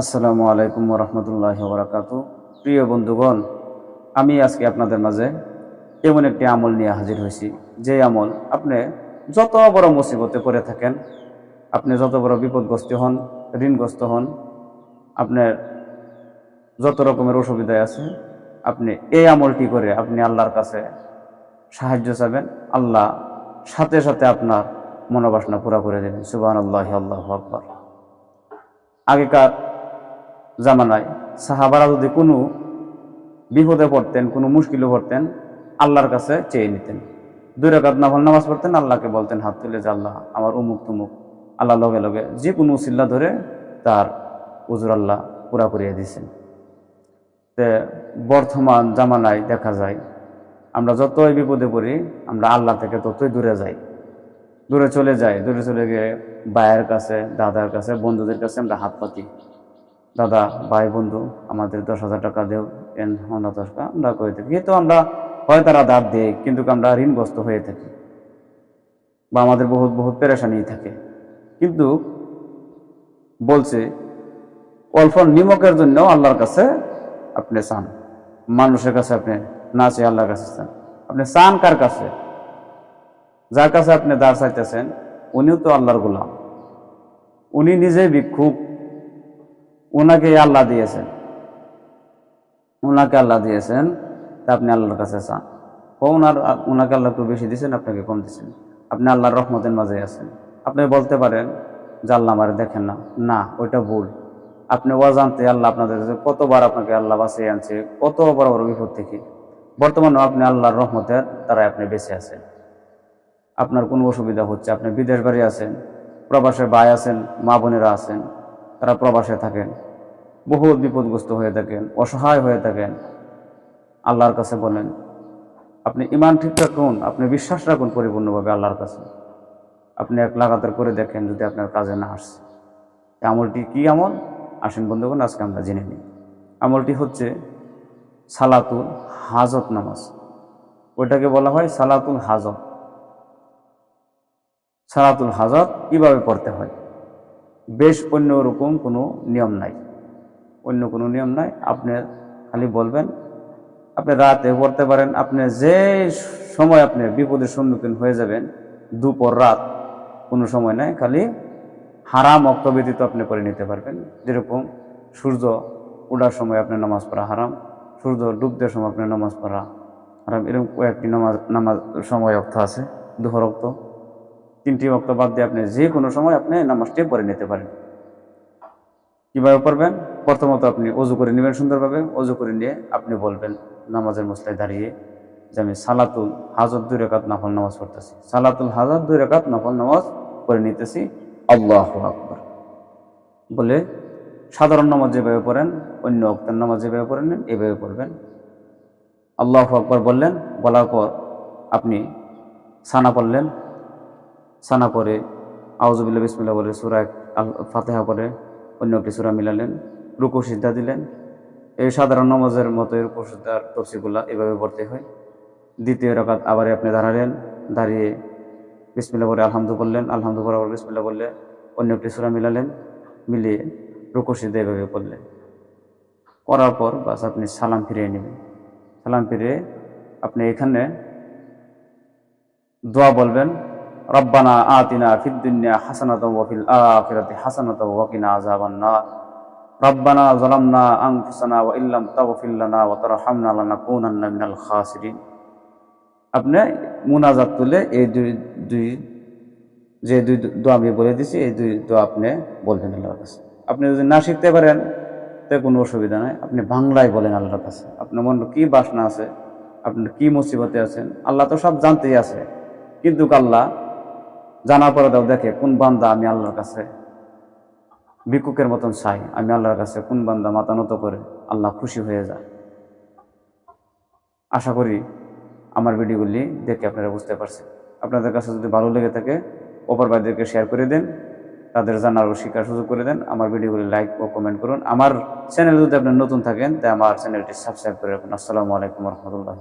আসসালামু আলাইকুম রহমতুল্লাহ বরাকাত প্রিয় বন্ধুগণ, আমি আজকে আপনাদের মাঝে এমন একটি আমল নিয়ে হাজির হয়েছি। যে আমল আপনি যত বড় মুসিবতে পড়ে থাকেন, আপনি যত বড় বিপদগ্রস্ত হন, ঋণগ্রস্ত হন, আপনার যত রকমের অসুবিধায় আছে, আপনি এই আমলটি করে আপনি আল্লাহর কাছে সাহায্য চাবেন। আল্লাহ সাথে সাথে আপনার মনোবাসনা পুরা করে দেবেন। সুবাহ আল্লাহ আল্লাহ আকবর। আগেকার জামানায় সাহাবারা যদি কোনো বিপদে পড়তেন, কোনো মুশকিলে পড়তেন, আল্লাহর কাছে চেয়ে নিতেন। দুই রাকাত নাফল নামাজ পড়তেন, আল্লাহকে বলতেন, হাত তুলে যে আল্লাহ, আমার উমুক তুমুক। আল্লাহ লগে লগে যে কোনো উসিল্লা ধরে তার উজুর আল্লাহ পুরা করিয়ে দিয়েছেন। তে বর্তমান জামানায় দেখা যায়, আমরা যতই বিপদে পড়ি, আমরা আল্লাহ থেকে ততই দূরে যাই। দূরে চলে যাই, দূরে চলে গিয়ে বায়ের কাছে, দাদার কাছে, বন্ধুদের কাছে আমরা হাত পাতি। দাদা, ভাই, বন্ধু, আমাদের দশ হাজার টাকা দেও আমরা দশ টাকা আমরা করে থাকি। কিন্তু আমরা হয় তারা দাঁত দেয়, কিন্তু আমরা ঋণগ্রস্ত হয়ে থাকি বা আমাদের বহুত বহুত পেরেশানি থাকে। কিন্তু বলছে, অল্প নিমকের জন্য আল্লাহর কাছে আপনি চান। মানুষের কাছে আপনি না চেয়ে আল্লাহর কাছে চান। আপনি চান কার কাছে? যার কাছে আপনি দাঁড় চাইতেছেন, উনিও তো আল্লাহর গোলাম। উনি নিজেই ভিক্ষুক ওনাকে আল্লাহ দিয়েছেন। ওনাকে আল্লাহ দিয়েছেন, তা আপনি আল্লাহর কাছে চান। ও ওনার, ওনাকে আল্লাহ একটু বেশি দিয়েছেন, আপনাকে কম দিয়েছেন। আপনি আল্লাহর রহমতের মাঝে আছেন। আপনি বলতে পারেন যে আল্লাহ আমার দেখেন না। না, ওইটা ভুল। আপনি অজান্তে আল্লাহ আপনাদের কতবার আপনাকে আল্লাহ বাঁচিয়ে আনছে, কত বড় বড় বিপদ থেকে। বর্তমানে আপনি আল্লাহর রহমতের দ্বারাই আপনি বেঁচে আছেন। আপনার কোনো অসুবিধা হচ্ছে, আপনি বিদেশ বাড়ি আছেন, প্রবাসে ভাই আছেন, মা বোনেরা আছেন, তারা প্রবাসে থাকেন। বহু বিপদগ্রস্ত হয়ে থাকেন, অসহায় হয়ে থাকেন। আল্লাহর কাছে বলেন, আপনি ইমান ঠিক রাখুন, আপনি বিশ্বাস রাখুন পরিপূর্ণভাবে আল্লাহর কাছে। আপনি এক লাগাতার করে দেখেন যদি আপনার কাজে না আসছে। আমলটি কি আমল? আসেন বন্ধুগণ, আজকে আমরা জেনে নিই। আমলটি হচ্ছে সালাতুল হাজত নামাজ। ওইটাকে বলা হয় সালাতুল হাজত। সালাতুল হাজত কীভাবে পড়তে হয়? বেশ অন্য রকম কোনো নিয়ম নাই। অন্য কোনো নিয়ম নাই। আপনি খালি বলবেন, আপনি রাতে পড়তে পারেন, আপনি যে সময় আপনি বিপদের সম্মুখীন হয়ে যাবেন, দুপুর, রাত, কোনো সময় নাই, খালি হারাম অক্ত ব্যতীত আপনি করে নিতে পারবেন। যেরকম সূর্য ওঠার সময় আপনি নামাজ পড়া হারাম, সূর্য ডুবদের সময় আপনি নামাজ পড়া হারাম, এরকম কয়েকটি নামাজ নামাজ সময় অর্থ আছে দুহর অক্ত। তিনটি অক্ত বাদ দিয়ে আপনি যে কোনো সময় আপনি নামাজটি পড়ে নিতে পারেন। কীভাবে পড়বেন? প্রথমত আপনি অজু করে নেবেন সুন্দরভাবে, অজু করে নিয়ে আপনি বলবেন, নামাজের মশলায় দাঁড়িয়ে যে আমি সালাতুল হাজর দুই রেখাত নফল নামাজ পড়তেছি। সালাতুল হাজার দুই রেখাত নফল নামাজ পড়ে নিতেছি। আল্লাহ আকবর। বলে সাধারণ নামাজ যেভাবে পড়েন, অন্য অক্তের নামাজ যেভাবে পড়ে নেন, এভাবে পড়বেন। আল্লাহ আকবর বললেন, বলার পর আপনি সানা পড়লেন। সানা পরে আউজুবিল্লা বিসমিল্লা বলে সুরা ফাতেহা পরে অন্য একটি সুরা মিলালেন। রুকু সিদ্ধা দিলেন। এই সাধারণ নমাজের মতো রুকু সিদ্ধার তফসিগুলা এভাবে পড়তে হয়। দ্বিতীয় রাকাত আবার আপনি দাঁড়ালেন, দাঁড়িয়ে বিসমিল্লা বলে আলহামদু বললেন আলহামদু বরাবর বিসমিল্লা বললে অন্য একটি সুরা মিলালেন, মিলিয়ে রুকু সিদ্ধা এভাবে করলেন করার পর বাস আপনি সালাম ফিরিয়ে নেবেন। সালাম ফিরিয়ে আপনি এখানে দোয়া বলবেন, রব্বানা আতিনা ফিদ দুনিয়া হাসানাতাও ওয়া ফিল আখিরাতি হাসানাতাও ওয়া কিনা আযাবান নার। যালামনা আনফুসানা ওয়া ইল্লাম তাগফির লানা ওয়া তারহামনা লানাকুনান্না মিনাল খাসিরিন। আপনি মুনাজাত তুলে এই দুই দুই, যে দুই দোয়া আমি বলে দিছি, এই দুই দোয়া আপনি বলবেন আল্লাহর কাছে। আপনি যদি না শিখতে পারেন, তো কোনো অসুবিধা নাই। আপনি বাংলায় বলেন আল্লাহর কাছে। আপনার মনে কি বাসনা আছে? আপনার কি মুসিবতে আছেন? আল্লাহ তো সব জানতেই আছে। কিন্তু আল্লাহ জানার পরে দেখে কোন বান্দা আমি আল্লাহর কাছে ভিক্ষুকের মতন চাই। আমি আল্লাহর কাছে কোন বান্দা মাথা নত করে আল্লাহ খুশি হয়ে যায়। আশা করি আমার ভিডিওগুলি দেখে আপনারা বুঝতে পারছেন। আপনাদের কাছে যদি ভালো লেগে থাকে অপর ভাইদেরকে শেয়ার করে দেন, তাদের জানার ও শিকার সুযোগ করে দেন। আমার ভিডিওগুলি লাইক ও কমেন্ট করুন। আমার চ্যানেল যদি আপনি নতুন থাকেন, তাই আমার চ্যানেলটি সাবস্ক্রাইব করে রাখুন। আসসালামু আলাইকুম রহমতুল্লাহ